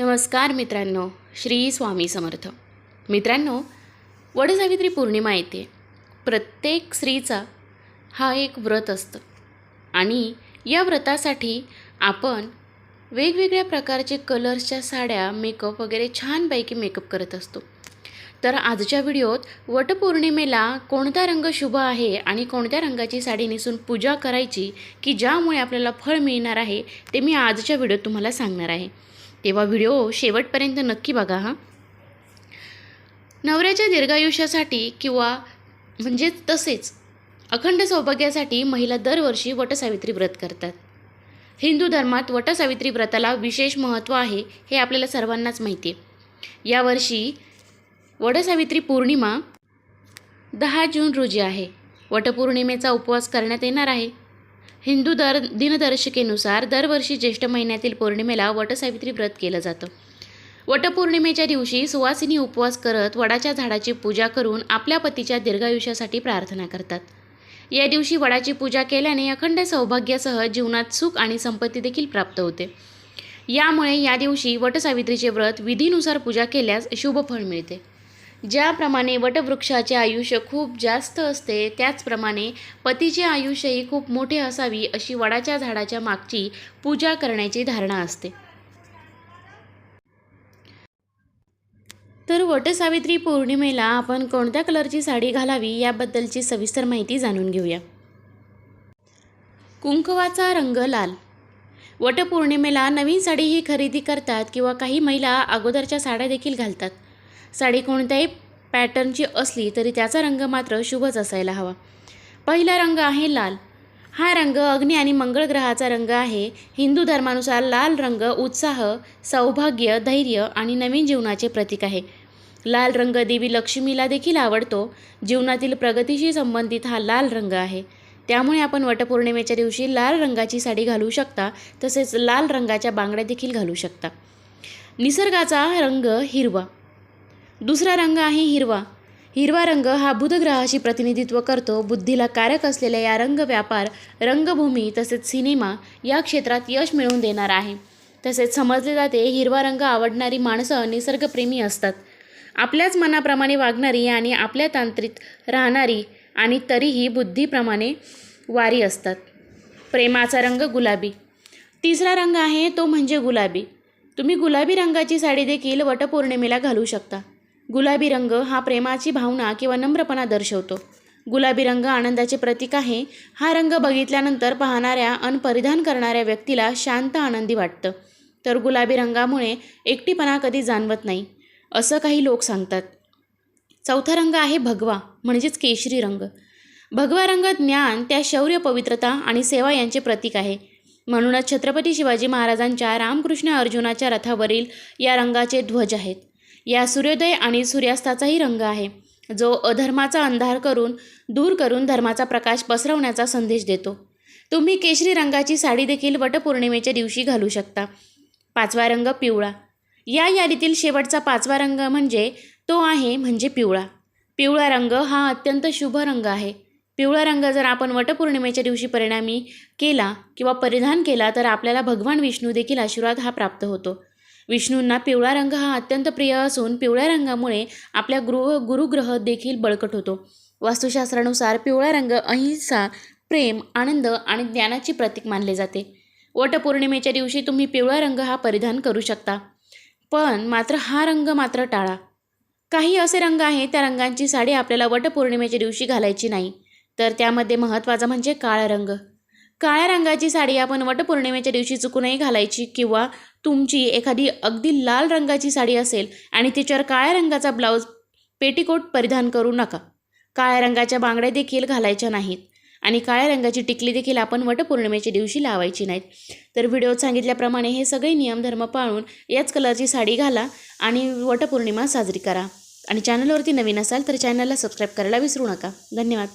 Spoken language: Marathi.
नमस्कार मित्रांनो श्री स्वामी समर्थ. मित्रांनो वडसावित्री पौर्णिमा येते. प्रत्येक स्त्रीचा हा एक व्रत असतं. आणि या व्रतासाठी आपण वेगवेगळ्या प्रकारचे कलर्सच्या साड्या मेकअप वगैरे छानपैकी मेकअप करत असतो. तर आजच्या व्हिडिओत वटपौर्णिमेला कोणता रंग शुभ आहे आणि कोणत्या रंगाची साडी नेसून पूजा करायची की ज्यामुळे आपल्याला फळ मिळणार आहे ते मी आजच्या व्हिडिओत तुम्हाला सांगणार आहे. तेव्हा व्हिडिओ शेवटपर्यंत नक्की बघा हां. नवऱ्याच्या दीर्घायुष्यासाठी किंवा म्हणजेच तसेच अखंड सौभाग्यासाठी महिला दरवर्षी वटसावित्री व्रत करतात. हिंदू धर्मात वटसावित्री व्रताला विशेष महत्त्व आहे हे आपल्याला सर्वांनाच माहिती आहे यावर्षी वटसावित्री पौर्णिमा दहा जून रोजी आहे. वटपौर्णिमेचा उपवास करण्यात येणार आहे. हिंदू दर दिनदर्शिकेनुसार दरवर्षी ज्येष्ठ महिन्यातील पौर्णिमेला वटसावित्री व्रत केलं जातं. वटपौर्णिमेच्या दिवशी सुवासिनी उपवास करत वडाच्या झाडाची पूजा करून आपल्या पतीच्या दीर्घायुष्यासाठी प्रार्थना करतात. या दिवशी वडाची पूजा केल्याने अखंड सौभाग्यासह जीवनात सुख आणि संपत्ती देखील प्राप्त होते. यामुळे या दिवशी वटसावित्रीचे व्रत विधीनुसार पूजा केल्यास शुभ फळ मिळते. ज्याप्रमाणे वटवृक्षाचे आयुष्य खूप जास्त असते त्याचप्रमाणे पतीचे आयुष्यही खूप मोठे असावी अशी वडाच्या झाडाच्या मागची पूजा करण्याची धारणा असते. तर वटसावित्री पौर्णिमेला आपण कोणत्या कलरची साडी घालावी याबद्दलची सविस्तर माहिती जाणून घेऊया. कुंकवाचा रंग लाल. वटपौर्णिमेला नवीन साडी ही खरेदी करतात किंवा काही महिला अगोदरच्या साड्या देखील घालतात. साडी कोणत्याही पॅटर्नची असली तरी त्याचा रंग मात्र शुभच असायला हवा. पहिला रंग आहे लाल. हा रंग अग्नी आणि मंगळ ग्रहाचा रंग आहे. हिंदू धर्मानुसार लाल रंग उत्साह सौभाग्य धैर्य आणि नवीन जीवनाचे प्रतीक आहे. लाल रंग देवी लक्ष्मीला देखील आवडतो. जीवनातील प्रगतीशी संबंधित हा लाल रंग आहे. त्यामुळे आपण वटपौर्णिमेच्या दिवशी लाल रंगाची साडी घालू शकता तसेच लाल रंगाच्या बांगड्या देखील घालू शकता. निसर्गाचा रंग हिरवा. दुसरा रंग आहे हिरवा. हिरवा रंग हा बुधग्रहाशी प्रतिनिधित्व करतो. बुद्धीला कारक असलेल्या या रंग व्यापार रंगभूमी तसेच सिनेमा या क्षेत्रात यश मिळवून देणार आहे. तसेच समजले जाते हिरवा रंग आवडणारी माणसं निसर्गप्रेमी असतात. आपल्याच मनाप्रमाणे वागणारी आणि आपल्या तांत्रिक राहणारी आणि तरीही बुद्धीप्रमाणे वारी असतात. प्रेमाचा रंग गुलाबी. तिसरा रंग आहे तो म्हणजे गुलाबी. तुम्ही गुलाबी रंगाची साडी देखील वटपौर्णिमेला घालू शकता. गुलाबी रंग हा प्रेमाची भावना किंवा नम्रपणा दर्शवतो. गुलाबी रंग आनंदाचे प्रतीक आहे. हा रंग बघितल्यानंतर पाहणाऱ्या अन परिधान करणाऱ्या व्यक्तीला शांत आनंदी वाटतं. तर गुलाबी रंगामुळे एकटीपणा कधी जाणवत नाही असं काही लोक सांगतात. चौथा रंग आहे भगवा म्हणजेच केशरी रंग. भगवा रंग ज्ञान त्या शौर्य पवित्रता आणि सेवा यांचे प्रतीक आहे. म्हणूनच छत्रपती शिवाजी महाराजांच्या रामकृष्ण अर्जुनाच्या रथावरील या रंगाचे ध्वज आहेत. या सूर्योदय आणि सूर्यास्ताचाही रंग आहे जो अधर्माचा अंधार करून दूर करून धर्माचा प्रकाश पसरवण्याचा संदेश देतो. तुम्ही केशरी रंगाची साडी देखील वटपौर्णिमेच्या दिवशी घालू शकता. पाचवा रंग पिवळा. या यादीतील शेवटचा पाचवा रंग म्हणजे तो आहे म्हणजे पिवळा. पिवळा रंग हा अत्यंत शुभ रंग आहे. पिवळा रंग जर आपण वटपौर्णिमेच्या दिवशी परिणामी केला किंवा परिधान केला तर आपल्याला भगवान विष्णू देखील आशीर्वाद हा प्राप्त होतो. विष्णूंना पिवळा रंग हा अत्यंत प्रिय असून पिवळ्या रंगामुळे आपल्या गृह गुरुग्रह देखील बळकट होतो. वास्तुशास्त्रानुसार पिवळा रंग अहिंसा प्रेम आनंद आणि ज्ञानाची प्रतीक मानले जाते. वटपौर्णिमेच्या दिवशी तुम्ही पिवळा रंग हा परिधान करू शकता. पण मात्र हा रंग मात्र टाळा. काही असे रंग आहेत त्या रंगांची साडी आपल्याला वटपौर्णिमेच्या दिवशी घालायची नाही. तर त्यामध्ये महत्त्वाचा म्हणजे काळा रंग. काळ्या रंगाची साडी आपण वटपौर्णिमेच्या दिवशी चुकूनही घालायची किंवा तुमची एखादी अगदी लाल रंगाची साडी असेल आणि तिच्यावर काळ्या रंगाचा ब्लाऊज पेटीकोट परिधान करू नका. काळ्या रंगाच्या बांगड्या देखील घालायच्या नाहीत आणि काळ्या रंगाची टिकली देखील आपण वटपौर्णिमेच्या दिवशी लावायची नाहीत. तर व्हिडिओत सांगितल्याप्रमाणे हे सगळे नियम धर्म पाळून याच कलरची साडी घाला आणि वटपौर्णिमा साजरी करा. आणि चॅनलवरती नवीन असाल तर चॅनलला सबस्क्राईब करायला विसरू नका. धन्यवाद.